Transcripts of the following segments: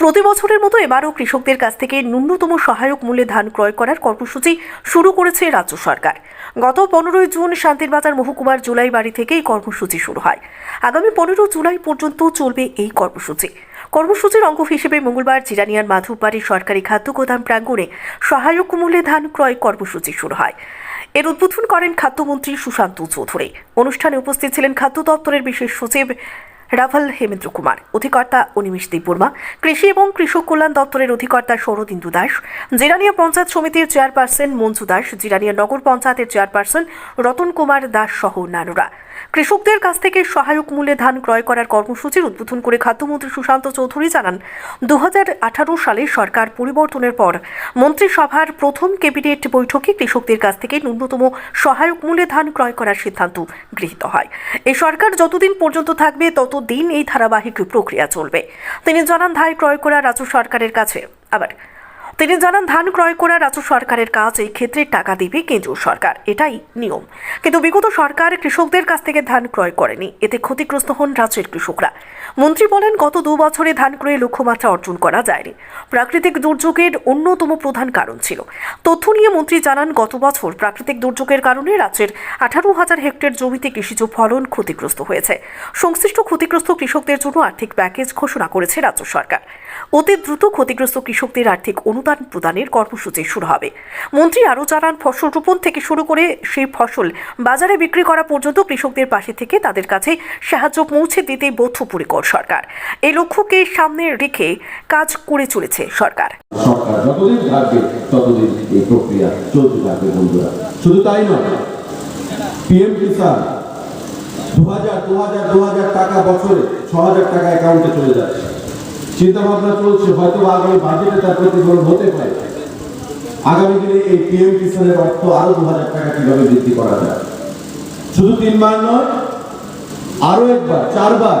প্রতি বছরের মতো এবারও কৃষকদের কাছ থেকে ন্যূনতম সহায়ক মূল্যে ধান ক্রয় করার কর্মসূচি শুরু করেছে রাজ্য সরকার। গত পনেরোই জুন শান্তির বাজার মহকুমার জুলাই বাড়ি থেকে এই কর্মসূচি শুরু হয়। আগামী পনেরো জুলাই পর্যন্ত চলবে এই কর্মসূচি। কর্মসূচির অঙ্গ হিসেবে মঙ্গলবার জিরানিয়ার মাধববাড়ির সরকারি খাদ্য গোদাম প্রাঙ্গণে সহায়ক মূল্যে ধান ক্রয় কর্মসূচি শুরু হয়। এর উদ্বোধন করেন খাদ্যমন্ত্রী সুশান্ত চৌধুরী। অনুষ্ঠানে উপস্থিত ছিলেন খাদ্য দপ্তরের বিশেষ সচিব রাভাল হেমেন্দ্র কুমার অধিকর্তা অনিমেষ দেববর্মা, কৃষি এবং কৃষক কল্যাণ দপ্তরের অধিকর্তা শরদিন্দু দাস, জিরানিয়া পঞ্চায়েত সমিতির চেয়ারপারসন মঞ্জু দাস, জিরানিয়া নগর পঞ্চায়েতের চেয়ারপারসন রতন কুমার দাস সহ অন্যান্যরা কৃষকদের কাছ থেকে সহায়ক মূল্যে ধান ক্রয় করার কর্মসূচির উদ্বোধন করে খাদ্যমন্ত্রী সুশান্ত চৌধুরী জানান দু হাজার আঠারো সালে সরকার পরিবর্তনের পর মন্ত্রিসভার প্রথম ক্যাবিনেট বৈঠকে কৃষকদের কাছ থেকে ন্যূনতম সহায়ক মূল্যে ধান ক্রয় করার সিদ্ধান্ত গৃহীত হয়। এই সরকার যতদিন পর্যন্ত থাকবে ততদিন এই ধারাবাহিক প্রক্রিয়া চলবে। তিনি জানান, ধান ক্রয় করা রাজ্য সরকারের কাছে। আবার, তিনি জানান, ধান ক্রয় করা রাজ্য সরকারের কাজ এই ক্ষেত্রে টাকা দিবে কেন্দ্রীয় সরকার। এটাই নিয়ম। কিন্তু বিগত সরকার কৃষকদের কাছ থেকে ধান ক্রয় করেনি। এতে ক্ষতিগ্রস্ত হন রাজ্যের কৃষকরা। মন্ত্রী বলেন, গত দু বছরে ধান ক্রয়ে লক্ষ্যমাত্রা অর্জন করা যায়নি। প্রাকৃতিক দুর্যোগের অন্যতম প্রধান কারণ ছিল। তথ্য নিয়ে মন্ত্রী জানান, গত বছর প্রাকৃতিক দুর্যোগের কারণে রাজ্যের আঠারো হাজার হেক্টর জমিতে কৃষিজ ফলন ক্ষতিগ্রস্ত হয়েছে। সংশ্লিষ্ট ক্ষতিগ্রস্ত কৃষকদের জন্য আর্থিক প্যাকেজ ঘোষণা করেছে রাজ্য সরকার। অতি দ্রুত ক্ষতিগ্রস্ত কৃষকদের আর্থিক অনুদান প্রদানের কর্মসূচি শুরু হবে। মন্ত্রী আরও জানান, ফসল রোপণ থেকে শুরু করে সেই ফসল বাজারে বিক্রি করা পর্যন্ত কৃষকদের পাশে থেকে তাদের কাছে সাহায্য পৌঁছে দিতে বদ্ধপরিকর। সরকার। এই লক্ষ্যকে সামনে রেখে কাজ করে চলেছে সরকার। সরকার যতদিন ততদিন প্রক্রিয়া চলতে থাকবে শুধু তাই নয় পিএম কিষান দু হাজার দু হাজার দু হাজার টাকা বছরে ছ হাজার টাকা অ্যাকাউন্টে চলে যাচ্ছে। চিন্তা ভাবনা চলছে হয়তো আগামী বাজেটে তার প্রতিফলন হতে পারে। আগামী দিনে এই পিএম কিষানের অর্থ আরও দু হাজার টাকা কীভাবে বৃদ্ধি করা যায়? শুধু তিনবার নয়, আরও একবার, চারবার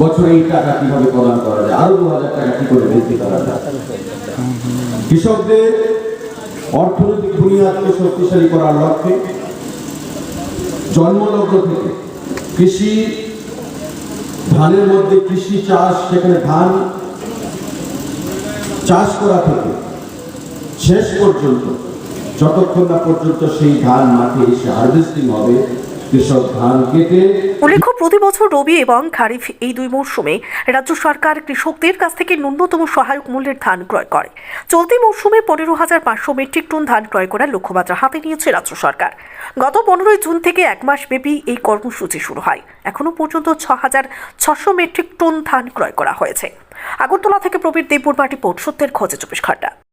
বছরে এই টাকা কীভাবে প্রদান করা যায়? আরও দু হাজার টাকা কি করে বৃদ্ধি করা যায়? কৃষকদের অর্থনৈতিক বুনিয়াদকে শক্তিশালী করার লক্ষ্যে জন্মলগ্ন থেকে কৃষি ধানের মধ্যে কৃষি চাষ, সেখানে ধান চাষ করা থেকে শেষ পর্যন্ত, যতক্ষণ না পর্যন্ত সেই ধান মাঠে এসে হারভেস্টিং হবে উল্লেখ্য, প্রতি বছর রবি এবং খারিফ এই দুই মৌসুমে রাজ্য সরকার কৃষকদের কাছ থেকে ন্যূনতম সহায়ক মূল্যের ধান ক্রয় করে। চলতি মৌসুমে পনেরো হাজার পাঁচশো মেট্রিক টন ধান ক্রয় করার লক্ষ্যমাত্রা হাতে নিয়েছে রাজ্য সরকার। গত পনেরোই জুন থেকে এক মাস ব্যাপী এই কর্মসূচি শুরু হয়। এখনও পর্যন্ত ছ হাজার ছশো মেট্রিক টন ধান ক্রয় করা হয়েছে। আগরতলা থেকে প্রবীর দেববর্মা রিপোর্ট, সত্যের খোঁজে চব্বিশ ঘণ্টা।